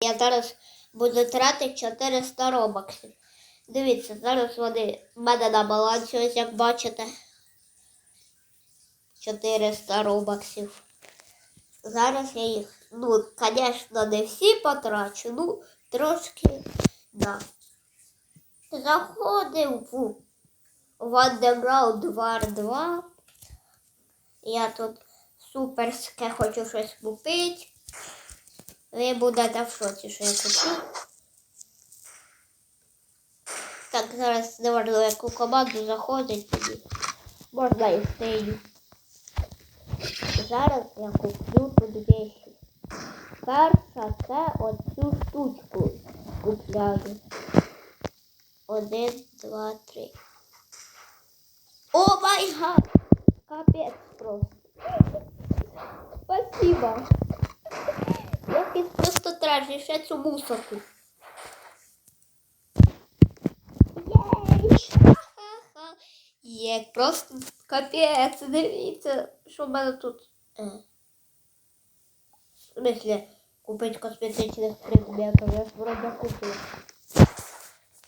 Я зараз буду тратити 400 робоксів. Дивіться, зараз вони в мене на балансі, ось як бачите. 400 робоксів. Зараз я їх, ну, звісно, не всі потрачу, ну, трошки, да. Заходив в Вандерграунд War 2. Я тут суперське хочу щось купити. Ви будете в шоці, що я куплю. Так, зараз не яку команду заходить тоді. Можна і стилю. Зараз я куплю тут вещи. Перша це оцю штучку купляю. Один, два, три. О май гад! Капець просто. Спасибо. Треш, ще цю мусорку. Є, просто капець, дивіться, що в мене тут. Е. В смысле, купити косметичних предметів, я вроде купив.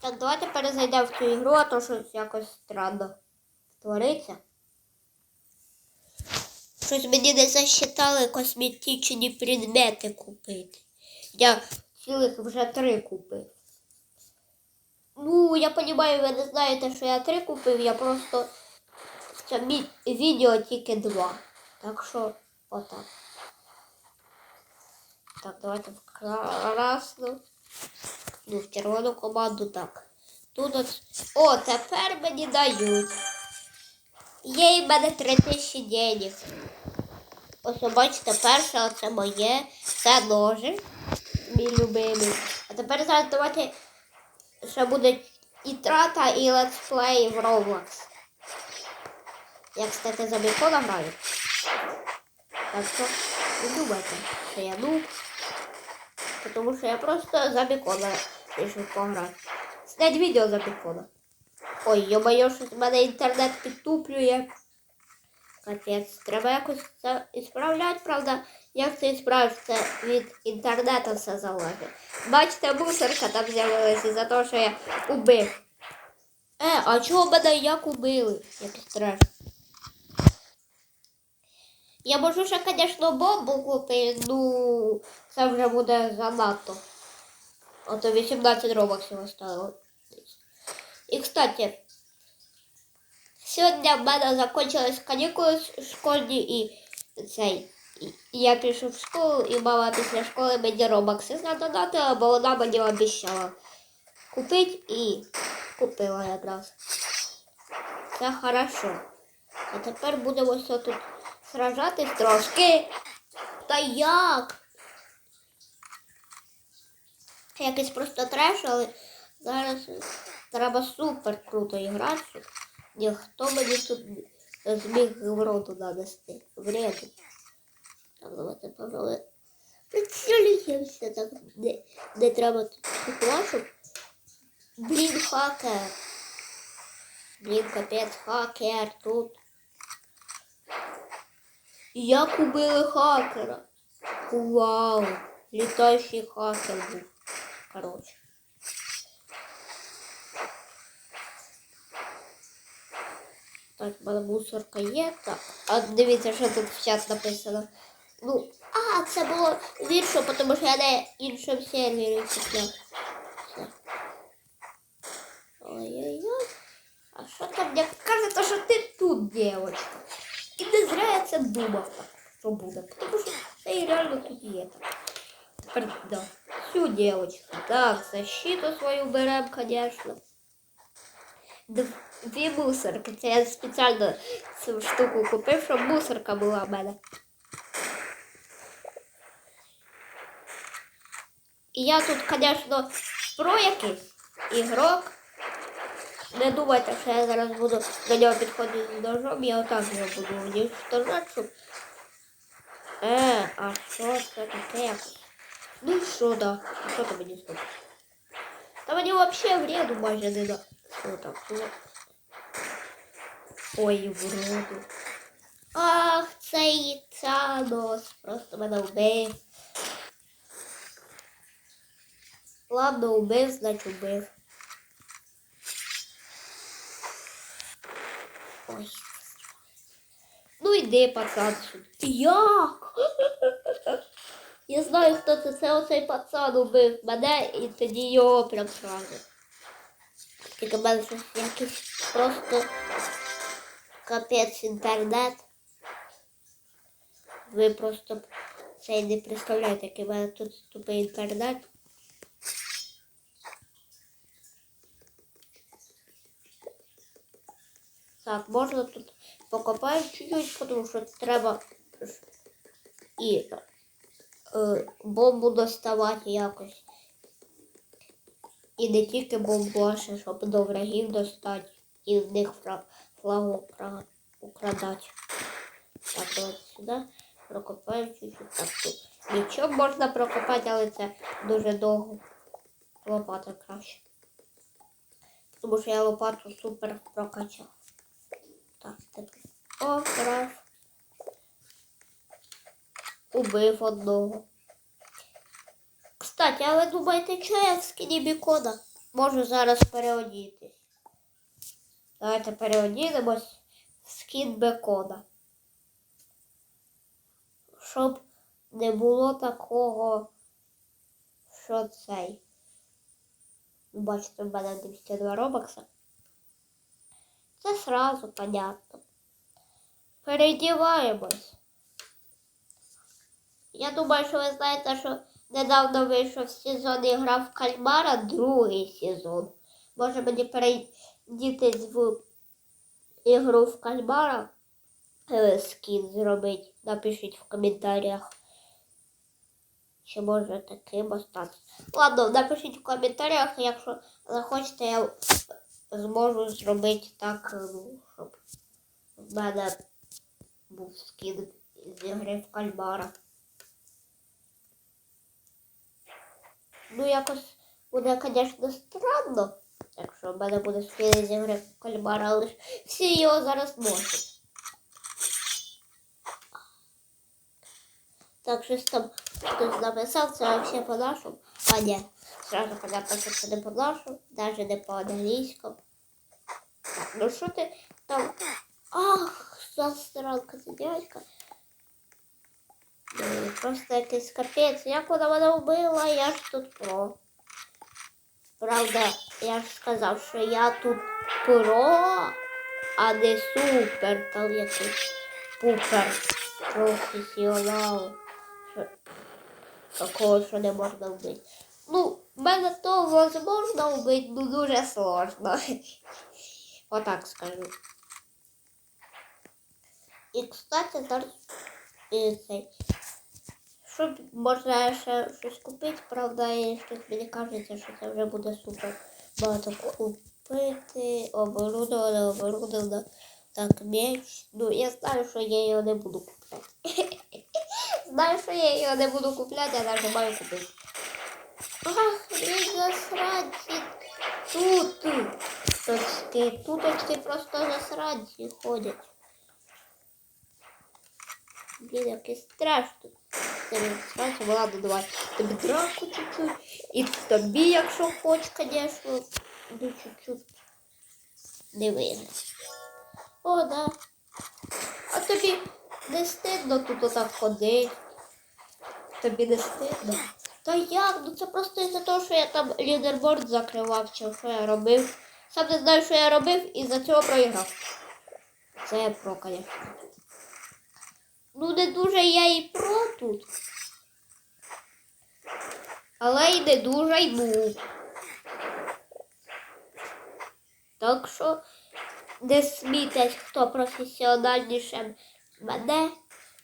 Так, давайте перезайдемо в цю ігру, а то щось якось странно твориться. Щось мені не засчитали косметичні предмети купити. Я цілих вже три купив. Ну, я розумію, ви не знаєте, що я три купив, я просто в відео тільки два. Так що, отак. Так, давайте в красну. Ну, в червону команду так. Тут от. О, тепер мені дають. Є в мене 3000 денег. Ось бачите, перше оце моє. Це ножик. Мій любимий. А тепер зараз давайте ще буде і трата, і летсплей в Roblox. Я, кстати, за бікона граю. Так що не думайте, що я нуб. Тому що я просто за бікона вирішив пограти. Снять відео за бікона. Ой, йо-моє, що в мене інтернет підтуплює. Капець, треба якось це ісправляти, правда. Як це ісправиш, це від інтернету все залежить. Бачите, мусорка там з'явилася за те, що я убив. Е, а чого мене як убили? Якийсь треш. Я можу ще, звісно, бомбу купити, ну це вже буде занадто. А то 18 робоксів осталось. І, кстати, сьогодні в мене закончились канікули школьні і цей. Я пішов в школу, і мама після школи мені робокси задонатила, бо вона мені обіцяла купити і купила якраз. Це хорошо. А тепер будемо все тут сражатись трошки. Та як? Якийсь просто треш, але зараз треба супер круто грати. Ніхто мені тут зміг в роту нанести. Вреду. Так, давайте пожалуй. Прицілюємося так. Не, не треба тут щоб Блін, хакер. Блін, капець, хакер тут. Як убили хакера? Вау! Літаючий хакер був. Короче. Так, мене мусорка є. Так. А дивіться, що тут чат написано. Ну, а, це було віршо, тому що я на іншому сервері купляв. Ой-ой-ой. А що там мне кажется, що ти тут, девочка? І не зря я це думав, так, що буде. Тому що це реально тут є. Тепер, да. Всю девочку. Так, защиту свою берем, конечно. Дв- Дві мусорки. Це я спеціально цю штуку купив, щоб мусорка була в мене. І я тут, звісно, про якийсь ігрок. Не думайте, що я зараз буду до нього підходити з ножом, я отак його буду уничтожати, щоб... Е, а що це таке? Ну що да? А що ти мені скажеш? Та мені взагалі вреду майже не да. Що? Ой, вроду. Ах, цей Цанос просто мене вбив. Ладно, убив, значить убив. Ой. Ну йди, пацан. Як? Я знаю, хто це. Це оцей пацан убив мене і тоді його прям сразу. В якийсь просто капець інтернет. Ви просто це не представляєте, який в мене тут тупий інтернет. Так, можна тут покопати чуть-чуть, тому що треба і е, бомбу доставати якось. І не тільки ще щоб до врагів достати і в них флагу украдати. Так, давайте сюди прокопаємо чуть-чуть. Так, тут нічого можна прокопати, але це дуже довго. Лопата краще. Тому що я лопату супер прокачав. Так, тепер. О, раз. Убив одного. Кстати, а ви думаєте, що я в скіні бікона? Можу зараз переодітись. Давайте переодінемось в скін бекона. Щоб не було такого, що цей. Бачите, в мене 202 робокса. Це сразу понятно. Передіваємось. Я думаю, що ви знаєте, що недавно вийшов сезон і грав в кальмара, другий сезон. Може мені перейдітись в ігру в кальмара, е, скін зробити. Напишіть в коментарях. Чи може таким остатися. Ладно, напишіть в коментарях, якщо захочете, я зможу зробити так, ну, щоб в мене був скін з ігри в кальмара. Ну, якось буде, звісно, странно, якщо в мене буде скін з ігри в кальмара, але всі його зараз носять. Так, щось там хтось написав, це взагалі по-нашому. А ні, сразу понятно, що це не по-нашому, навіть не по-англійському. Ну що ти там? Ах, засранка дядька. Просто якийсь капець. Як вона мене вбила, я ж тут про. Правда, я ж сказав, що я тут про, а не супер там якийсь пупер професіонал. Такого, що не можна вбити. Ну, в мене то можна вбити, ну дуже сложно. Отак скажу. І, кстати, зараз і цей. Щоб можна ще щось купити, правда, щось мені кажеться, що це вже буде супер багато купити, оборудоване, оборудоване. Так, меч. Ну, я знаю, що я його не буду купляти. знаю, що я його не буду купляти, а навіть маю купити. Ах, він засранці. Тут. Туточки, туточки просто засранці ходять. Блін, якийсь страш тут. Це не ну ладно, давай. Тобі драку чуть-чуть. І тобі, якщо хоч, звісно, ну чуть-чуть. Вийде. О, да. А тобі не стидно тут отак ходить. Тобі не стидно. Та як? Ну це просто із-за того, що я там лідерборд закривав, чи що я робив. Сам не знаю, що я робив, і за цього проіграв. Це я про, звісно. Ну, не дуже я і про тут. Але й не дуже й ну. Так що не смійтесь, хто професіональніше мене.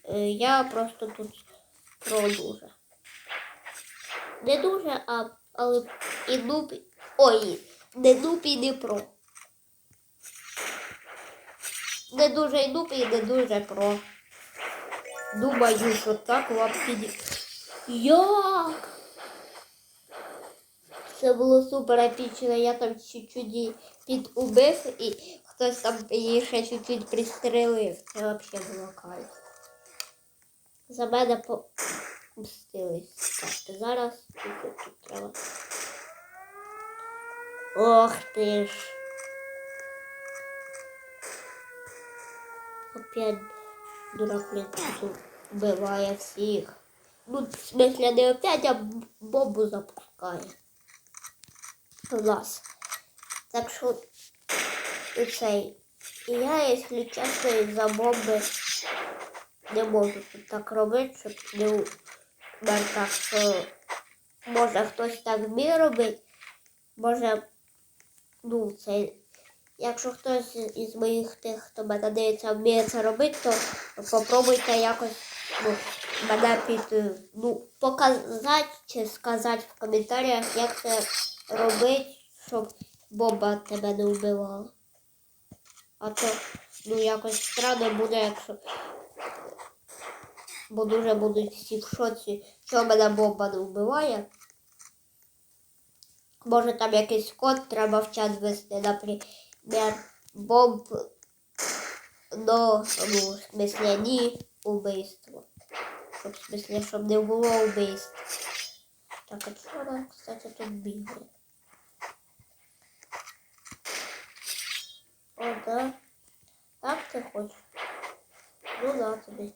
Е, Я просто тут про дуже. Не дуже, а але і нуб. Ой, не нуб і не про. Не дуже і нуб і не дуже про. Думаю, що так вам піді. Як? Це було супер епічно. Я там чуть-чуть підубив і хтось там її ще чуть-чуть пристрелив. Це взагалі було кайф. За мене помстились. Так, зараз тут, тут треба Ох ти ж. Опять дурак тут вбиває всіх. Ну, в смысле, не опять, а бомбу запускає. У. Так що і цей. І я, якщо чесно, із-за бомби не можу так робити, щоб не умер що може хтось так вміє робити. Може, ну, це, якщо хтось із моїх тих, хто мене дивиться, вміє це робити, то попробуйте якось ну, мене під, ну, показати чи сказати в коментарях, як це робити, щоб бомба тебе не вбивала. А то, ну, якось странно буде, якщо. Бо дуже будуть всі в шоці, що мене бомба не вбиває. Може там якийсь код треба в чат ввести, наприклад, бомб до, ну, ні убийство. В смысле, щоб не було убийств. Так, а чого вона, кстати, тут бігає? О, да. Так ти хочеш? Ну да тобі.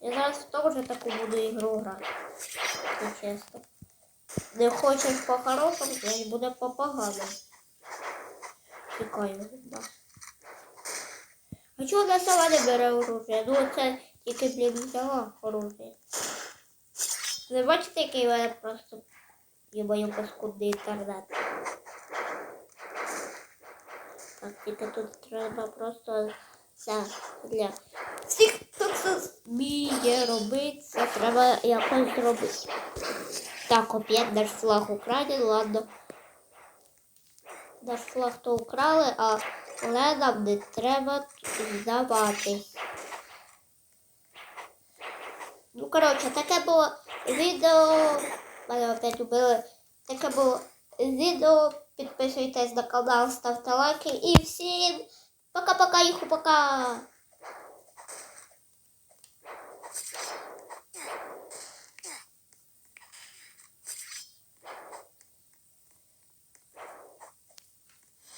Я зараз теж таку буду ігру грати. Якщо чесно. Не хочеш по-хорошому, значить буде по-поганому. Тікаю нас. А чого вона сама не бере оружие? Ну це тільки блін взяла оружие. Ви бачите, який в мене просто є паскудний інтернет. Так, тільки тут треба просто це для всіх, хто це вміє робити, це треба якось зробити. Так, опять наш флаг украден, ладно. Наш хто то украли, а ледам не треба здавати. Ну, коротше, таке було відео. Мене опять убили. Таке було відео. Підписуйтесь на канал, ставте лайки і всім пока-пока, їху, пока!